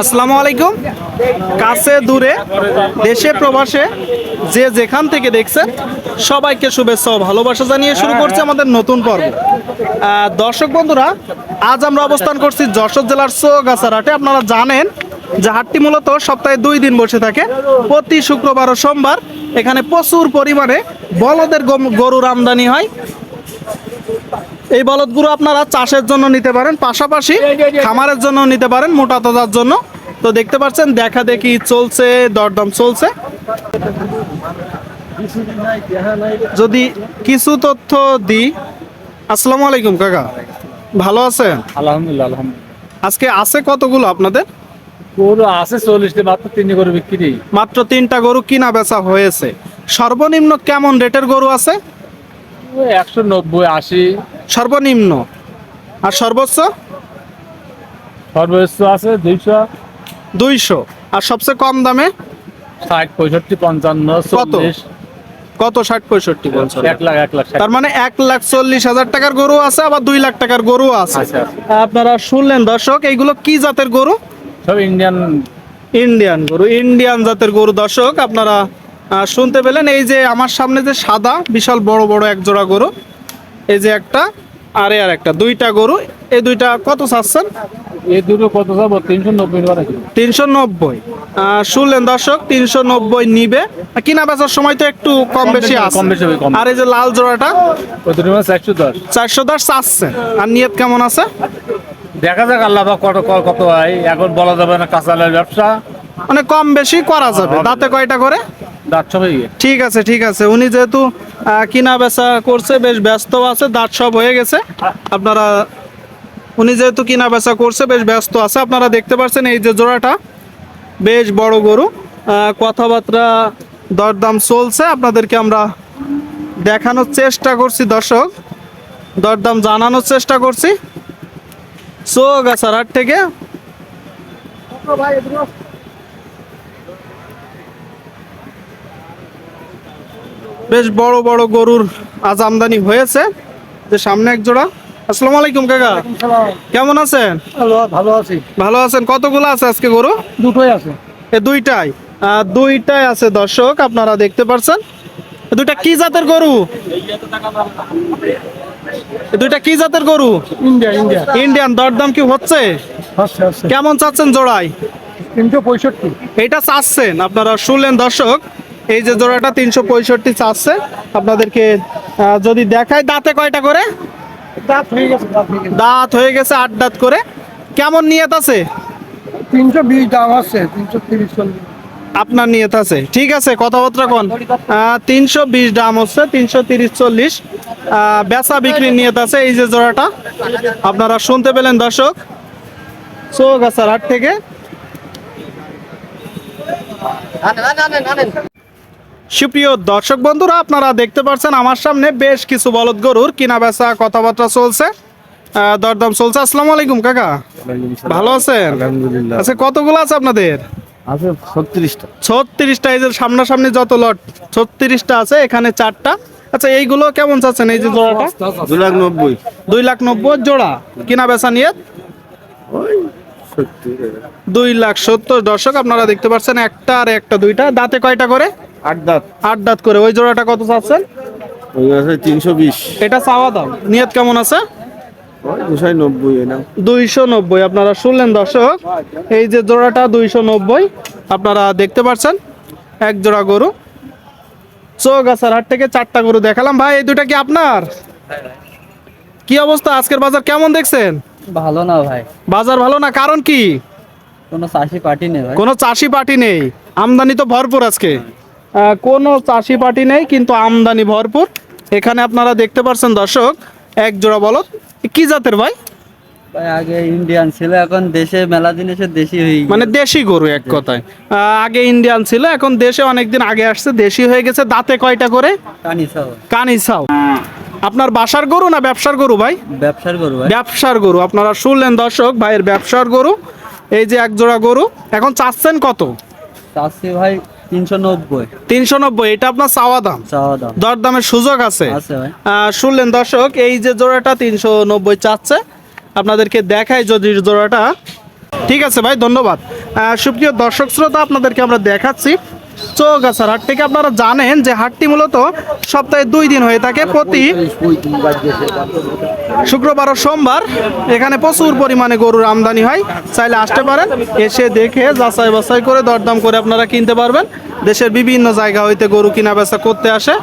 আসসালামু আলাইকুম। কাছে দূরে দেশে প্রবাসে যে যেখান থেকে দেখছেন সবাইকে শুভেচ্ছা ও ভালোবাসা জানিয়ে শুরু করছে আমাদের নতুন পর্ব। দর্শক বন্ধুরা আজ আমরা অবস্থান করছি যশোর জেলার চৌগাছার হাটে আপনারা জানেন যে হাটটি মূলত সপ্তাহে দুই দিন বসে থাকে। প্রতি শুক্রবার ও সোমবার এখানে প্রচুর পরিমাণে বলদের গরুর আমদানি হয়। এই বলদগুলো আপনারা চাষের জন্য নিতে পারেন পাশাপাশি খামারের জন্য নিতে পারেন মোটা তাজার জন্য। তো দেখতে পাচ্ছেন দেখা দেখি চলছে দরদাম চলছে। যদি কিছু তথ্য দিই আসসালামু আলাইকুম কাকা। ভালো আছেন? আলহামদুলিল্লাহ আলহামদুলিল্লাহ। আজকে আছে কতগুলো আপনাদের? গরু আছে চল্লিশটা মাত্র তিনটে গরু বিক্রি। মাত্র তিনটা গরু কিনা বেচা হয়েছে। সর্বনিম্ন কেমন রেটের গরু আছে? একশো নব্বই আশি। সর্বনিম্ন। আর সর্বোচ্চ? সর্বোচ্চ আছে দুইশো। দুইশো। আর সবচেয়ে কম দামে? ষাট পঁয়ষট্টি পঞ্চান্ন চল্লিশ। কত? ষাট পঁয়ষট্টি এক লাখ এক লাখ তার মানে এক লাখ চল্লিশ হাজার টাকার গরু আছে আবার দুই লাখ টাকার গরু আছে। আপনারা শুনলেন দর্শক এইগুলো কি জাতের গরু? সব ইন্ডিয়ান। ইন্ডিয়ান গরু ইন্ডিয়ান জাতের গরু। দর্শক আপনারা শুনতে পেলেন এই যে আমার সামনে যে সাদা বিশাল বড় বড় এক জোড়া গরু এই যে একটা আরে আর একটা দুইটা গরু এই দুইটা কত চাচ্ছেন? এই দুটো কত যাব তিনশো নব্বই তিনশো নব্বই। শুনলেন দর্শক তিনশো নব্বই নিবে। কিনা বেচার সময় তো একটু কম বেশি কম বেশি। আর এই যে লাল জোড়াটা? একশো দশ। চারশো দশ চাচ্ছেন। আর নিয়ত কেমন আছে? দেখা যাক আল্লাহ বা কত কত- হয়। এখন বলা যাবে না কাঁচালের ব্যবসা। মানে কম বেশি করা যাবে। দাঁতে কয়টা করে। ঠিক আছে ঠিক আছে। উনি যেহেতু কিনা বেচা করছে, বেশ ব্যস্ত আছে, দাঁত সব হয়ে গেছে। আপনারা, উনি যেহেতু কিনা বেচা করছে, বেশ ব্যস্ত আছে। আপনারা দেখতে পাচ্ছেন এই যে জোড়াটা, বেশ বড় গরু। কথাবার্তা দরদাম চলছে। আপনাদেরকে আমরা দেখানোর চেষ্টা করছি, দর্শক। দরদাম জানানোর চেষ্টা করছি। চৌগাছার হাট থেকে। বেশ বড় বড় গরুর আজ আমদানি হয়েছে। যে সামনে এক জোড়া। আসসালামু আলাইকুম কাকা। কেমন আছেন? ভালো আছি। ভালো আছেন? কতগুলো আছে আজকে গরু? দুটোই আছে। এ দুইটাই। দুইটাই আছে দর্শক আপনারা দেখতে পারছেন। দুইটা কি জাতের গরু? দুইটা কি জাতের গরু? India India. ইন্ডিয়ান। দরদাম কি হচ্ছে? কেমন চাচ্ছেন জোড়াই তিনশো পঁয়ষট্টি। এটা চাচ্ছেন আপনারা শুনলেন দর্শক। এই যে জোড়াটা তিনশো পঁয়ষট্টি চাচ্ছে। আপনাদেরকে যদি দেখায় দাঁতে কয়টা করে? দাঁত হয়ে গেছে আট দাঁত করে। কেমন নিয়ত আছে? তিনশো বিশ দাম আছে তিনশো তিরিশ আপনার নিয়ত আছে। ঠিক আছে কথাবার্তা কোন? তিনশো বিশ দাম হচ্ছে তিনশো তিরিশ চল্লিশ। বেচা বিক্রির নিয়ত আছে এই যে জোড়াটা। আপনারা শুনতে পেলেন দর্শক? চৌগাছার হাট থেকে। সুপ্রিয় দর্শক বন্ধুরা আপনারা দেখতে পাচ্ছেন আমার সামনে বেশ কিছু বলদ গরুর কিনা বেচা কথাবার্তা চলছে। দরদাম চলছে। আসসালামু আলাইকুম কাকা। ভালো আছেন? আচ্ছা কতগুলো আছে আপনাদের? আছে ছত্রিশটা। ছত্রিশটা এই যে সামনাসামনি যত লট ছত্রিশটা আছে এখানে চারটা। আচ্ছা এইগুলো কেমন চাচ্ছেন? এই যে জোড়াটা? দু লাখ নব্বই। দুই লাখ নব্বই জোড়া। কিনা বেচা নিয়ে দুই লাখ সত্তর। দর্শক আপনারা দেখতে পাচ্ছেন একটা আর একটা দুইটা। দাঁতে কয়টা করে? আট দাঁত। আট দাঁত করে। ওই জোড়াটা কত চাচ্ছেন? ওই আছে তিনশো বিশ। এটা চাওয়া দাম। নিয়ত কেমন আছে? দুইশো নব্বই। আপনারা শুনলেন দর্শক এই যে জোড়াটা দুইশো নব্বই আপনারা দেখতে পাচ্ছেন এক জোড়া গরু। চৌগাছার হাট থেকে চারটা গরু দেখালাম। ভাই এই দুটা কি আপনার? কি অবস্থা? আজকের বাজার কেমন দেখছেন? ভালো না ভাই। বাজার ভালো না? কারণ কি? কোনো চাষি পার্টি নেই ভাই। কোনো চাষি পার্টি নেই। আমদানি তো ভরপুর আজকে। কোনো চাষি পার্টি নেই কিন্তু আমদানি ভরপুর। এখানে আপনারা দেখতে পাচ্ছেন দর্শক এক জোড়া বলদ। কি জাতের ভাই? আগে ইন্ডিয়ান ছিল এখন দেশে মেলা দিন এসে দেশি হয়ে মানে দেশি গরু এক কথায়। আগে ইন্ডিয়ান ছিল এখন দেশে অনেকদিন আগে আসছে দেশি হয়ে গেছে। দাঁতে কয়টা করে? কানি সব কানি ছাও আপনার বাসার গরু না ব্যবসার গরু ভাই? ব্যবসার ভাই। ব্যবসার গরু। আপনারা শুনলেন দর্শক ভাইয়ের ব্যবসার গরু। এই যে এক জোড়া গরু। এখন চাচ্ছেন কত? চাষি ভাই তিনশো নব্বই। এটা আপনার চাওয়া দাম? দরদামের সুযোগ আছে? শুনলেন দর্শক এই যে জোড়াটা তিনশো নব্বই চাচ্ছে। আপনাদেরকে দেখায় যদি জোড়াটা। ঠিক আছে ভাই ধন্যবাদ। আহ, সুপ্রিয় দর্শক শ্রোতা আপনাদেরকে আমরা দেখাচ্ছি। চৌগাছার হাট থেকে আপনারা জানেন যে হাটটি মূলত সপ্তাহে দুই দিন হয়ে থাকে, প্রতি শুক্রবার ও সোমবার। এখানে প্রচুর পরিমাণে গরুর আমদানি হয়, চাইলে আসতে পারেন, এসে দেখে যাচাই বাছাই করে দরদাম করে আপনারা কিনতে পারবেন। দেশের বিভিন্ন জায়গা হইতে গরু কিনা বেচা করতে আসে।